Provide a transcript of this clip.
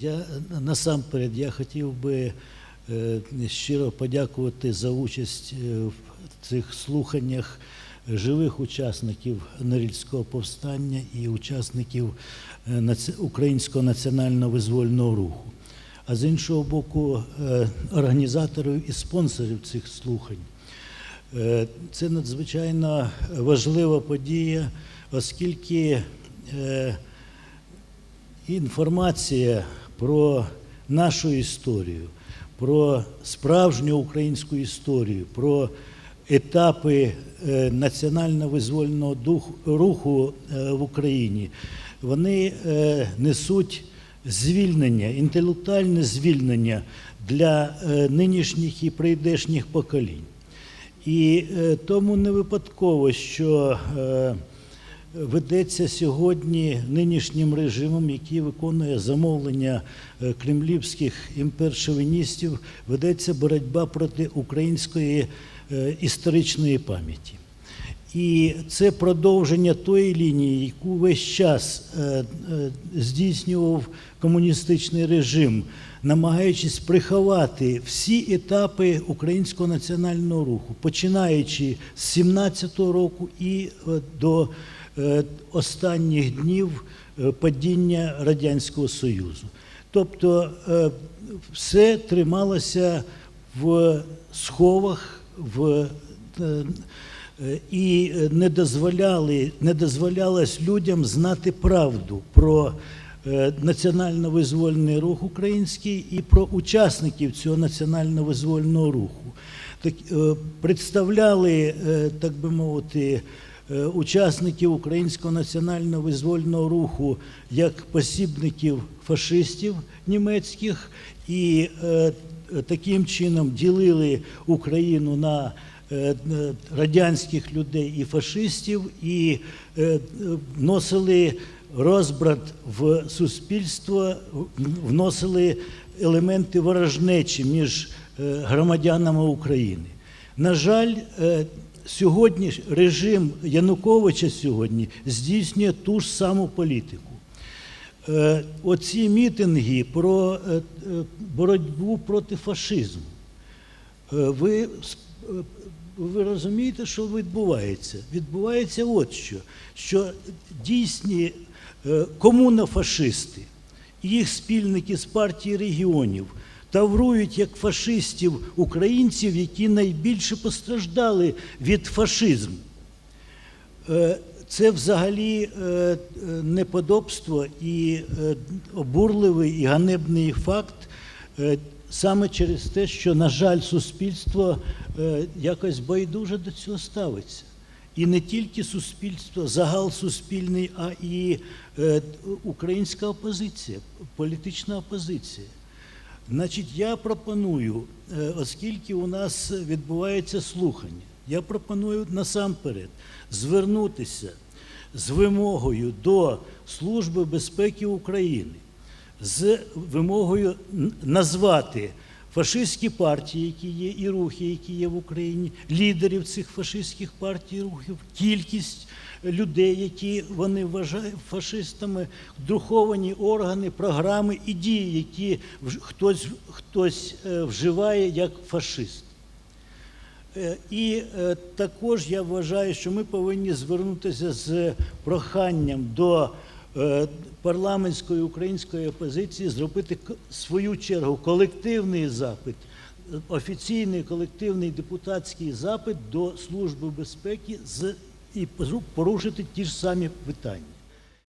Я насамперед я хотів би е, щиро подякувати за участь е, в цих слуханнях живих учасників Норильського повстання і учасників е, Українського національного визвольного руху. А з іншого боку, організаторів і спонсорів цих слухань. Це надзвичайно важлива подія, оскільки інформація про нашу історію, про справжню українську історію, про етапи е, національно-визвольного руху е, в Україні, вони е, несуть звільнення, інтелектуальне звільнення для нинішніх і прийдешніх поколінь. І тому не випадково, що ведеться сьогодні нинішнім режимом, який виконує замовлення е, кремлівських імпершовіністів, ведеться боротьба проти української е, історичної пам'яті. І це продовження тої лінії, яку весь час е, здійснював комуністичний режим, намагаючись приховати всі етапи українського національного руху, починаючи з 17-го року і до останніх днів е, падіння Радянського Союзу. Тобто е, все трималося в сховах, в е, Е, і не дозволяли, не дозволялось людям знати правду про е, національно-визвольний рух український і про учасників цього національно-визвольного руху. Так, е, представляли, е, так би мовити, е, учасників українського національно-визвольного руху як посібників фашистів німецьких і е, таким чином ділили Україну на е, е, радянських людей і фашистів, і е, е, вносили розбрат в суспільство, вносили елементи ворожнечі між е, громадянами України. На жаль, е, сьогодні режим Януковича сьогодні здійснює ту ж саму політику. Е, Оці мітинги про е, е, боротьбу проти фашизму. Ви, ви розумієте, що відбувається? Відбувається от що, що дійсні комунофашисти, і їх спільники з партії регіонів таврують як фашистів українців, які найбільше постраждали від фашизму. Е, Це взагалі е, неподобство і е, обурливий і ганебний факт саме через те, що, на жаль, суспільство якось байдуже до цього ставиться. І не тільки суспільство, загал суспільний, а і українська опозиція, політична опозиція. Значить, я пропоную, е, оскільки у нас відбувається слухання, я пропоную насамперед звернутися з вимогою до Служби безпеки України, з вимогою назвати фашистські партії, які є, і рухи, які є в Україні, лідерів цих фашистських партій рухів, кількість людей, які вони вважають фашистами, друковані органи, програми і дії, які хтось, хтось е, вживає як фашист. Е, І е, також я вважаю, що ми повинні звернутися з проханням до парламентської української опозиції зробити в свою чергу колективний запит, е, офіційний колективний депутатський запит до Служби безпеки з і порушити ті ж самі питання.